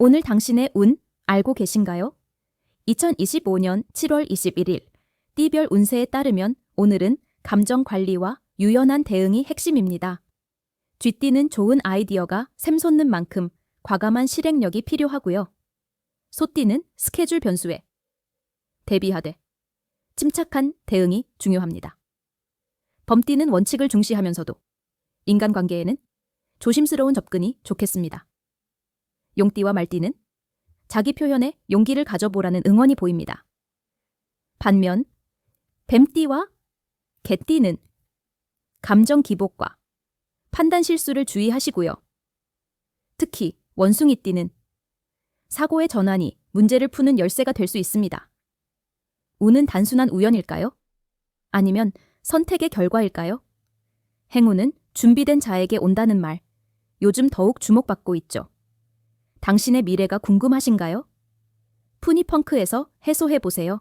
오늘 당신의 운 알고 계신가요? 2025년 7월 21일 띠별 운세에 따르면 오늘은 감정 관리와 유연한 대응이 핵심입니다. 쥐띠는 좋은 아이디어가 샘솟는 만큼 과감한 실행력이 필요하고요. 소띠는 스케줄 변수에 대비하되 침착한 대응이 중요합니다. 범띠는 원칙을 중시하면서도 인간관계에는 조심스러운 접근이 좋겠습니다. 용띠와 말띠는 자기 표현에 용기를 가져보라는 응원이 보입니다. 반면 뱀띠와 개띠는 감정 기복과 판단 실수를 주의하시고요. 특히 원숭이띠는 사고의 전환이 문제를 푸는 열쇠가 될 수 있습니다. 운은 단순한 우연일까요? 아니면 선택의 결과일까요? 행운은 준비된 자에게 온다는 말, 요즘 더욱 주목받고 있죠. 당신의 미래가 궁금하신가요? 푸니펑크에서 해소해 보세요.